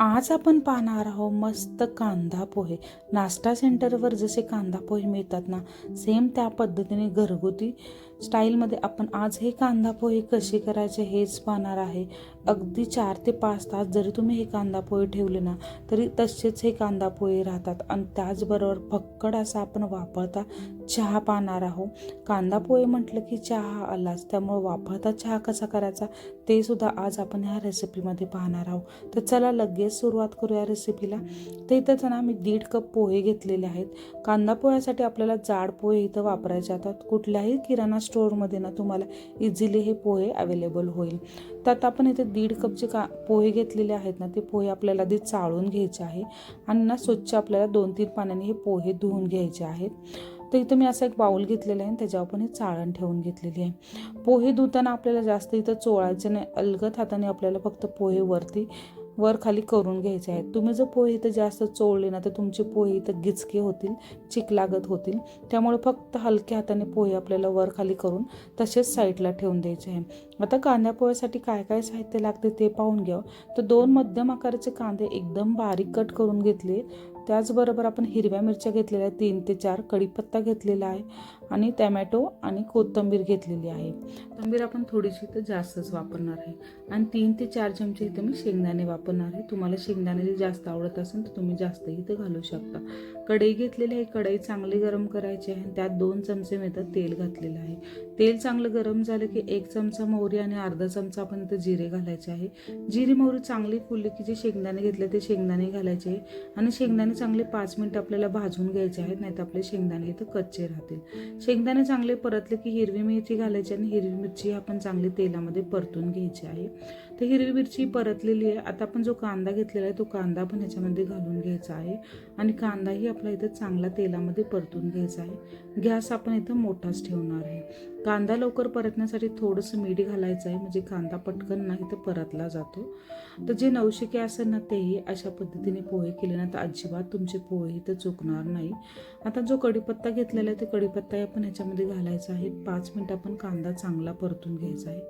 आज आपण पाहणार आहोत मस्त कांदा पोहे. नाश्ता सेंटरवर जसे कांदा पोहे मिळतात ना सेम त्या पद्धतीने घरगुती स्टाईलमध्ये आपण आज हे कांदा पोहे कसे करायचे हेच पाहणार आहे. अगदी चार ते पाच तास जरी तुम्ही हे कांदा पोहे ठेवले ना तरी तसेच हे कांदा पोहे राहतात. आणि त्याचबरोबर फक्कड असा आपण वापरता चहा पाहणार आहोत. कांदा पोहे म्हटलं की चहा आलाच त्यामुळे वापरता चहा कसा करायचा ते सुद्धा आज आपण ह्या रेसिपीमध्ये पाहणार आहोत. तर चला लगेच सुरुवात करूया रेसिपीला तर इथं ना मी दीड कप पोहे घेतलेले आहेत. कांदा पोह्यासाठी आपल्याला जाड पोहे इथं वापरायचे जातात कुठल्याही किराणा स्टोअरमध्ये ना तुम्हाला इझिली हे पोहे अवेलेबल होईल. तर आता आपण इथे दीड कप जे का पोहे घेतलेले आहेत ना ते पोहे आपल्याला आधी चाळून घ्यायचे आहे आणि ना स्वच्छ आपल्याला दोन तीन पाण्याने हे पोहे धुवून घ्यायचे आहेत. तर इथं मी असा एक बाऊल घेतलेला आहे आणि त्याच्यावर पण हे चाळण ठेवून घेतलेली आहे. पोहे धुताना आपल्याला जास्त इथं चोळायचं नाही अलगद हाताने आपल्याला फक्त पोहे वरती वर खाली करून घ्यायचे आहेत. तुम्ही जर पोहे इथं जास्त चोळले ना तर तुमचे पोहे इथं गिचके होतील चिक लागत होतील. त्यामुळे फक्त हलक्या हाताने पोहे आपल्याला वर खाली करून तसेच साईडला ठेवून द्यायचे आहे. आता कांद्या पोह्यासाठी काय काय साहित्य लागते ते पाहून घ्या. तर दोन मध्यम आकाराचे कांदे एकदम बारीक कट करून घेतले. त्याचबरोबर आपण हिरव्या मिरच्या घेतलेल्या आहेत. तीन ते चार. कढीपत्ता घेतलेला आहे. आणि टॅमॅटो आणि कोथिंबीर घेतलेली आहे. कोथिंबीर आपण थोडीशी तर जास्तच वापरणार आहे. आणि तीन ते चार चमचे इथं मी शेंगदाणे वापरणार आहे. तुम्हाला शेंगदाणे जे जास्त आवडत असेल तर तुम्ही जास्त इथं घालू शकता. कढई घेतलेली आहे. कढई चांगली गरम करायची आहे. त्यात दोन चमचे मी इथं तेल घातलेलं आहे. तेल चांगलं गरम झालं की एक चमचा मोहरी आणि अर्धा चमचा आपण इथं जिरे घालायचे आहे. जिरे मोहरी चांगली फुलली की जे शेंगदाणे घेतले ते शेंगदाणे घालायचे आणि शेंगदाणे चांगले पाच मिनटं आपल्याला भाजून घ्यायचे आहेत नाहीतर आपले शेंगदाणे इथं कच्चे राहतील. शेंगदाणे चांगले परतले की हिरवी मिरची घालायची आणि हिरवी मिरची आपण चांगली तेलामध्ये परतून घ्यायची आहे. तर हिरवी मिरची परतलेली आहे. आता आपण जो कांदा घेतलेला आहे तो कांदा पण ह्याच्यामध्ये घालून घ्यायचा आहे. आणि कांदाही आपला इथं चांगला तेलामध्ये परतून घ्यायचा आहे. गॅस आपण इथं मोठाच ठेवणार आहे. कांदा लवकर परतण्यासाठी थोडंसं मीठ घालायचं आहे. म्हणजे कांदा पटकन नाही तर परतला जातो. तर जे नवशिके असेल ना तेही अशा पद्धतीने पोहे केले ना तर अजिबात तुमचे पोहे तर चुकणार नाही. आता जो कढीपत्ता घेतलेला आहे तो कढीपत्ताही आपण ह्याच्यामध्ये घालायचा आहे. पाच मिनटं आपण कांदा चांगला परतून घ्यायचा आहे.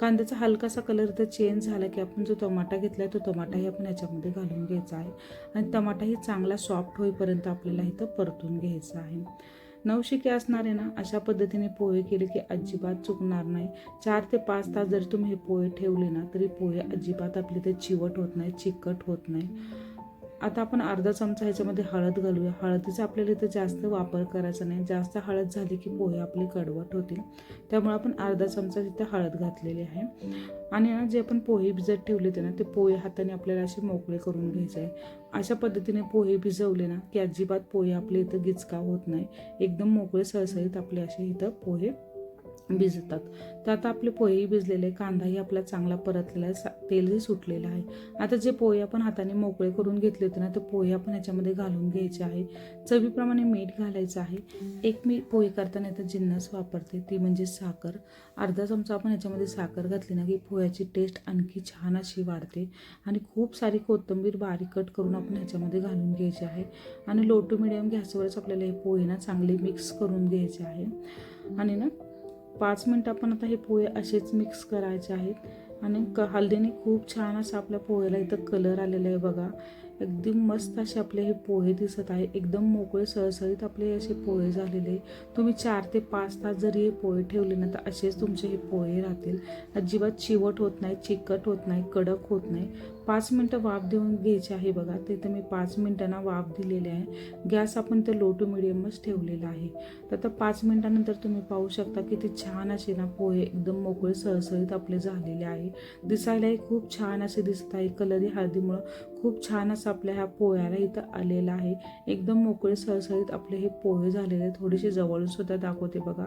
कांद्याचा हलकासा कलर तर चेंज झाला की आपण जो टमाटा घेतला आहे तो टमाटाही आपण याच्यामध्ये घालून घ्यायचा आहे. आणि टमाटाही चांगला सॉफ्ट होईपर्यंत आपल्याला इथं परतून घ्यायचा आहे. नवशिके असणारे ना अशा पद्धतीने पोहे केले की अजिबात चुकणार नाही. चार ते पाच तास जर तुम्ही हे पोहे ठेवले ना तरी पोहे अजिबात आपले ते चिवट होत नाही चिकट होत नाही. आता आपण अर्धा चमचा ह्याच्यामध्ये हळद घालूया. हळदीचा आपल्याला इथं जास्त वापर करायचा नाही. जास्त हळद झाली की पोहे आपले कडवट होतील. त्यामुळे आपण अर्धा चमचा तिथं हळद घातलेली आहे. आणि ना जे आपण पोहे भिजत ठेवले ते ना ते पोहे हाताने आपल्याला असे मोकळे करून घ्यायचे आहे. अशा पद्धतीने पोहे भिजवले ना की अजिबात पोहे आपले इथं गिचका होत नाही. एकदम मोकळे सळसळीत आपले असे इथं पोहे भिजतात. तर आता आपले पोहेही भिजलेले कांदाही आपला चांगला परतलेला आहे सा तेलही सुटलेलं आहे. आता जे पोहे आपण हाताने मोकळे करून घेतले होते ना ते पोहे आपण ह्याच्यामध्ये घालून घ्यायचे आहे. चवीप्रमाणे मीठ घालायचं आहे. एक मी पोहे करताना इथं जिन्नस वापरते ती म्हणजे साखर. अर्धा चमचा आपण ह्याच्यामध्ये साखर घातली ना की पोह्याची टेस्ट आणखी छान अशी वाढते. आणि खूप सारी कोथिंबीर बारीक कट करून आपण ह्याच्यामध्ये घालून घ्यायची आहे. आणि लो टू मिडियम गॅसवरच आपल्याला हे पोहे ना चांगले मिक्स करून घ्यायचे आहे. आणि ना पाच मिनटं आपण आता हे पोहे असेच मिक्स करायचे आहेत. आणि क हल्दीने खूप छान असं आपल्या पोहेला इथं कलर आलेला आहे बघा. एकदम मस्त असे आपले हे पोहे दिसत आहे. एकदम मोकळे सळसळीत आपले असे पोहे झालेले तुम्ही चार ते पाच तास जरी हे पोहे ठेवले ना तर असेच तुमचे हे पोहे राहतील. अजिबात चिवट होत नाही चिकट होत नाही कडक होत नाही. पाच मिनटं वाफ देऊन घ्यायची आहे बघा. तिथं मी पाच मिनटांना वाफ दिलेली आहे. गॅस आपण ते लो टू मिडियमच ठेवलेला आहे. तर आता पाच मिनटानंतर तुम्ही पाहू शकता की ते छान असे ना पोहे एकदम मोकळे सळसळीत आपले झालेले आहे. दिसायलाही खूप छान असे दिसत आहे. कलरी हळदीमुळं खूप छान असं आपल्या ह्या पोह्याला इथं आलेला आहे. एकदम मोकळे सळसळीत आपले हे पोहे झालेले थोडेसे जवळून सुद्धा दाखवते बघा.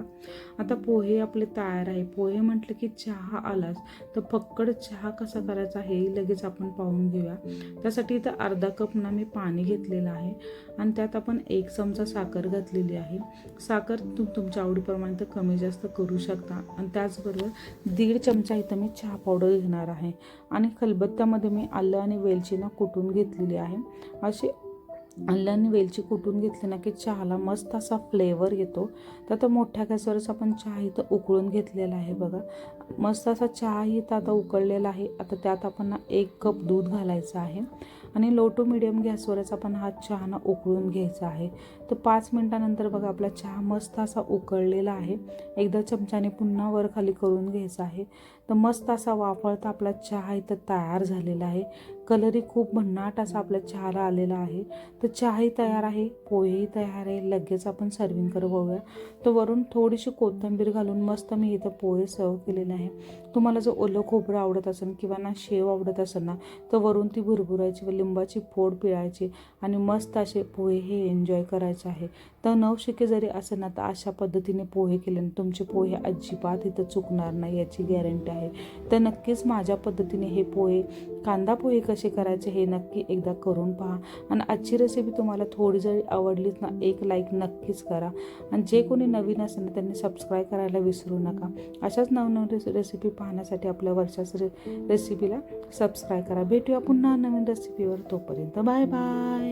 आता पोहे आपले तयार आहे. पोहे म्हटलं की चहा आलाच. तर फक्कड चहा कसा करायचा हे लगेच आपण पाहून घेऊया. त्यासाठी इथं अर्धा कप ना मी पाणी घेतलेलं आहे. आणि त्यात आपण एक चमचा साखर घातलेली आहे. साखर तुम तुमच्या आवडीप्रमाणे तर कमी जास्त करू शकता. आणि त्याचबरोबर दीड चमचा इथं मी चहा पावडर घेणार आहे. आणि खलबत्त्यामध्ये मी आलं आणि वेलचीना कुटून घेतलेली आहे. असे आणि वेलची कुटून घेतली ना की चहाला मस्त असा फ्लेवर येतो. तर आता मोठ्या गॅसवरच आपण चहा इथं उकळून घेतलेला आहे बघा. मस्त असा चहाही इथं आता उकळलेला आहे. आता त्यात आपण ना एक कप दूध घालायचं आहे. आणि लो टू मिडियम गॅसवरच आपण हा चहा ना उकळून घ्यायचा आहे. तर पाच मिनटानंतर बघा आपला चहा मस्त असा उकळलेला आहे. एकदा चमच्याने पुन्हा वर खाली करून घ्यायचा आहे. तर मस्त असा वाफळता आपला चहा इथं तयार झालेला आहे. कलरही खूप भन्नाट असा आपल्या चहाला आलेला आहे. तर चहाही तयार आहे पोहेही तयार आहे लगेच आपण सर्विंग कर बघूया तर वरून थोडीशी कोथिंबीर घालून मस्त मी इथं पोहे सर्व केलेले आहे. तुम्हाला जर ओलं खोबरं आवडत असेल किंवा ना शेव आवडत असेल ना तर वरून ती भुरभुरायची व लिंबाची फोड पिळायची आणि मस्त असे पोहे हे एन्जॉय करायचे आहे. तर नवशिके जरी असेल ना तर अशा पद्धतीने पोहे केले तुमचे पोहे अजिबात इथं चुकणार नाही याची गॅरंटी आहे. तर नक्कीच माझ्या पद्धतीने हे पोहे कांदा पोहे कसे कसे करायचे हे नक्की एकदा करून पहा. आणि आजची रेसिपी तुम्हाला थोडी जरी आवडलीच ना एक लाईक नक्कीच करा. आणि जे कोणी नवीन असेल ना त्यांनी सबस्क्राईब करायला विसरू नका. अशाच नवनवीन रेसिपी पाहण्यासाठी आपल्या वर्षाच रे रेसिपीला सबस्क्राईब करा. भेटूया पुन्हा नवीन रेसिपीवर तोपर्यंत बाय बाय